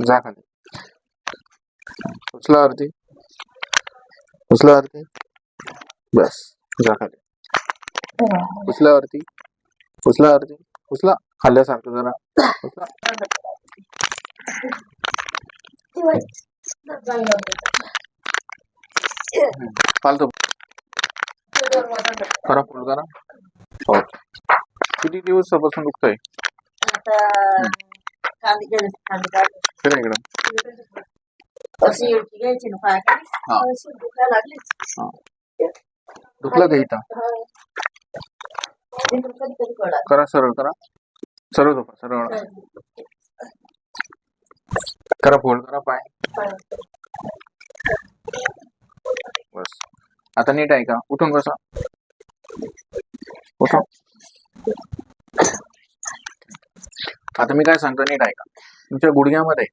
जा खाली उचला वरती. उचला वरती. बस जा खाली उचला वरती. उचला उचला. खाल्ल्यासारखं जरा. उचला. फालतू करा फुल करा हो. किती दिवसापासून दुखतंय? फिरा इकडं अशी एवढी घ्यायची ना पायाखाली. हा. अशी दुखायला लागली. हा. दुखलं का इथं हा. कधी कधी. करा सरळ करा सरळ झोपा सरळ करा फोल्ड करा पाय बस आता नीट आहे का उठून बसा उठा आता मी काय सांगतो नीट आहे का तुमच्या गुडघ्यामध्ये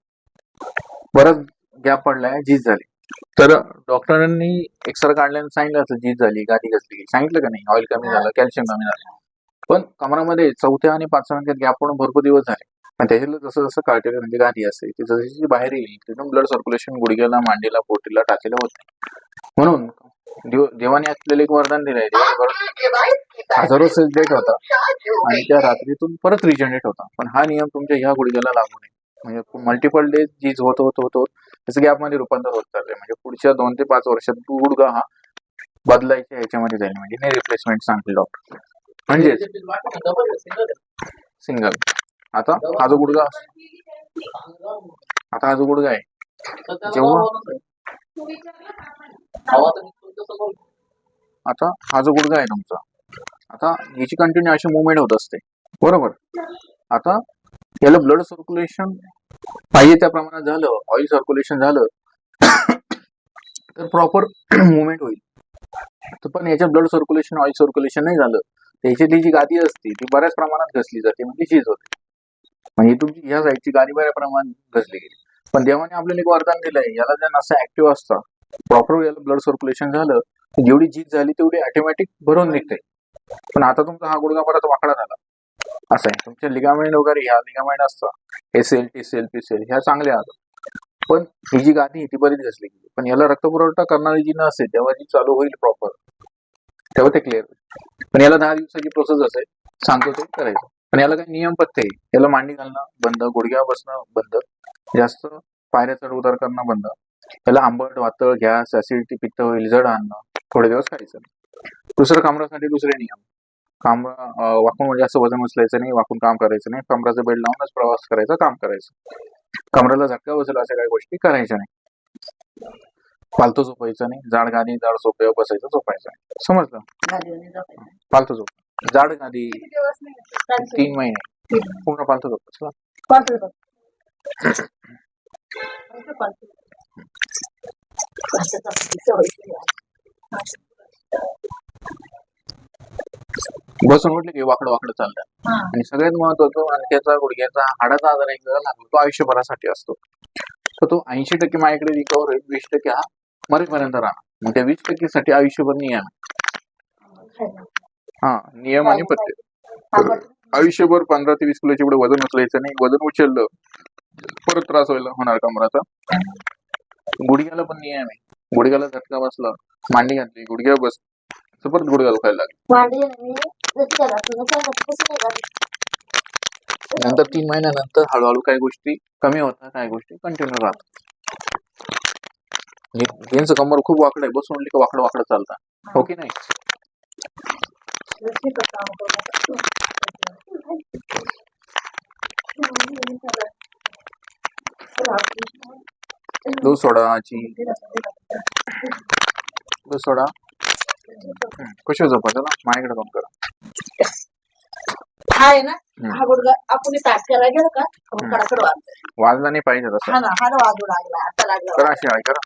बरंच गॅप पडलाय झीज झाली. तर डॉक्टरांनी एक्सरे काढल्यानं सांगितलं असं झीज झाली गाठी घसली सांगितलं का नाही? ऑइल कमी झालं कॅल्शियम कमी झालं. पण कमरामध्ये चौथ्या आणि पाचव्या अंकात गॅप पडून भरपूर दिवस झाले. पण त्याच्यातलं जसं जसं कार्टेरिया म्हणजे गाठी असते ती जशी जशी बाहेर येईल तिथून ब्लड सर्क्युलेशन गुडघ्याला मांडीला पोटीला टाचेला होत. म्हणून देव- देवाने आपल्याला एक वरदान दिलंय. हजारो सेल्स डेट होता आणि त्या रात्रीतून परत रिजनरेट होता पण हा नियम तुमच्या ह्या गुडघ्याला लागू नये. म्हणजे मल्टिपल डेज जीज होत होत होत होत त्याचं गॅपमध्ये रूपांतर होत चाललंय. म्हणजे पुढच्या दोन ते पाच वर्षात गुडघा हा बदलायच्या ह्याच्यामध्ये जाईल. म्हणजे नाही रिप्लेसमेंट सांगतील डॉक्टर म्हणजेच सिंगल आता हा जो गुडगा आता हा जो गुडगा आहे जेव्हा आता हा जो गुडगा आहे तुमचा आता याची कंटिन्यू अशी मुवमेंट होत असते. बरोबर? आता याला ब्लड सर्क्युलेशन पाहिजे त्या प्रमाणात झालं ऑइल सर्क्युलेशन झालं तर प्रॉपर मुवमेंट होईल. तर पण याच्यात ब्लड सर्क्युलेशन ऑइल सर्क्युलेशन नाही झालं. त्याच्यातली जी गादी असते ती बऱ्याच प्रमाणात घसली जाते म्हणजे शीज होते. म्हणजे तुमची ह्या साईडची गादी बऱ्या प्रमाणात घसली गेली. पण देवाने आपल्याला एक वरदान दिलंय याला जर असं ऍक्टिव्ह असतं प्रॉपर याला ब्लड सर्क्युलेशन झालं जेवढी जीत झाली तेवढी ऑटोमॅटिक भरून निघते. पण आता तुमचा हा गुडगा परत वाकडा झाला. असं आहे. तुमच्या लिगामेंट वगैरे ह्या लिगामेंट असतं. S L T cell P cell ह्या चांगल्या आलं पण ही जी गादी आहे ती बरीच घसली गेली. पण याला रक्तपुरवठा करणारी जी नसेल तेव्हा जी चालू होईल प्रॉपर तेव्हा ते क्लिअर होईल. पण याला दहा दिवसाची प्रोसेस असेल. सांगतो ते करायचं. पण याला काही नियम पत्ते याला मांडी घालणं बंद गुडघ्या बसणं बंद. जास्त पायऱ्या चढ उतार करणं बंद. याला आंबट वातळ गॅस ऍसिडिटी पित्त होईल जड आणणं. थोडे दिवस खायचं. दुसरं कामरासाठी दुसरे नियम. काम वाकून जास्त वजन उचलायचं नाही वाकून काम करायचं नाही. कमराचं बेल्ट लावूनच प्रवास करायचा काम करायचं. कमराला झटका बसेल अशा काही गोष्टी करायच्या नाही. फालतू झोपायचं नाही जाड गादी जाड सोप्यावर बसायचं झोपायचं नाही. समजलं. फालतू झोप. जाड गादी. तीन महिने. पूर्ण फालतू झोप. चला. बसून उठले की वाकडं वाकडं चालतं हा. आणि सगळ्यात महत्वाचं मणक्याचा गुडघ्याचा हाडाचा आजार एक लागतो तो आयुष्यभरासाठी असतो. तर तो ऐंशी टक्के माझ्याकडे रिकवर होईल वीस टक्के हा मरेपर्यंत राहणार. मग त्या वीस टक्के साठी आयुष्यभर नियम. हा नियम आणि पत्ते आयुष्यभर पंधरा ते वीस किलोच्या पुढे वजन उचलायचं नाही. वजन उचललं परत त्रास व्हायला होणार कमराचा. गुडघ्याला पण नियम आहे. गुडघ्याला झटका बसला मांडी घातली गुडघ्या बस परत गुडघ्या दुखायला लागले. नंतर तीन महिन्यानंतर हळूहळू काही गोष्टी कमी होतात काही गोष्टी कंटिन्यू राहतात. हे- यांचं कंबर खूप वाकडं आहे बसून की का वाकडं वाकडं चालतं हो की नाही? दूध सोडा आजी. दूध सोडा. कशी झोपायचं ना? माझ्याकडे काम करा. हा आहे ना. हा गुडगा आपण ताट करायला गेलो का. कडाकड वाजतो वाजला. नाही पाहिजे हा तसं ना हा ना वाजू लागला आता लागला. करा अशी आहे करा.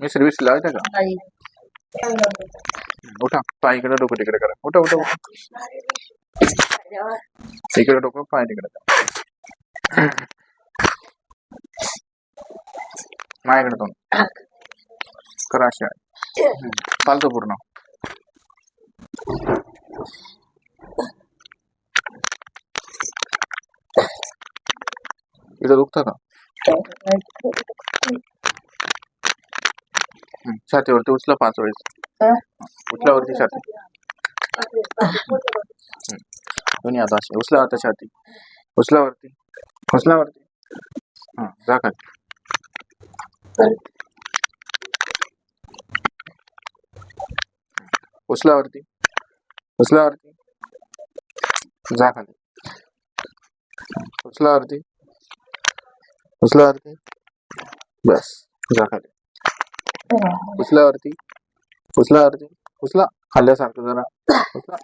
मी सर्व्हिस लावते का? नाही. उठा. पाय इकडे डोकं तिकडे करा. उठा उठा. इकडे डोकं पाय तिकडे करा. माझ्याकडे दोन करा अशी आहे चालतं पूर्ण इथं दुखतं का? हं, छातीवरती उचला पाच वेळेस. उचल्यावरती छाती. दोन्ही आता असे. उचला आता छाती. उचलावरती. उचलावरती. हा जा खाली. उचलावरती उचलावरती जा खाली. उचलावरती उचलावरती बस. जा खाली. उचलावरती उचलावरती उचला खाल्ल्यासारखं जरा. उचला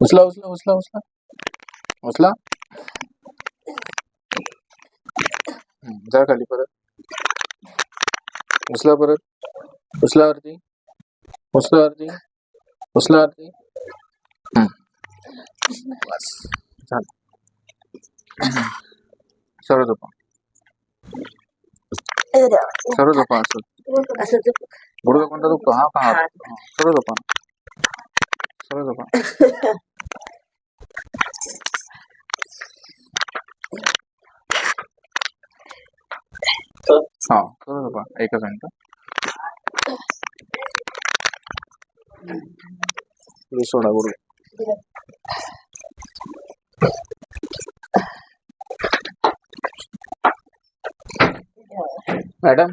उचला उचला उचला उचला उचला जा खाली परत. उचला परत. उचलावरती उचलावरती उचलावरती हम्म. बस झालं सरळ झोपा सरळ झोपा असं असं झोप. गुडघा कोणता दुखतो हा का? हा, सरळ झोपा सरळ झोपा हा सरळ झोपा एकच मिनिट സോണ കൊടുക്കും മാഡം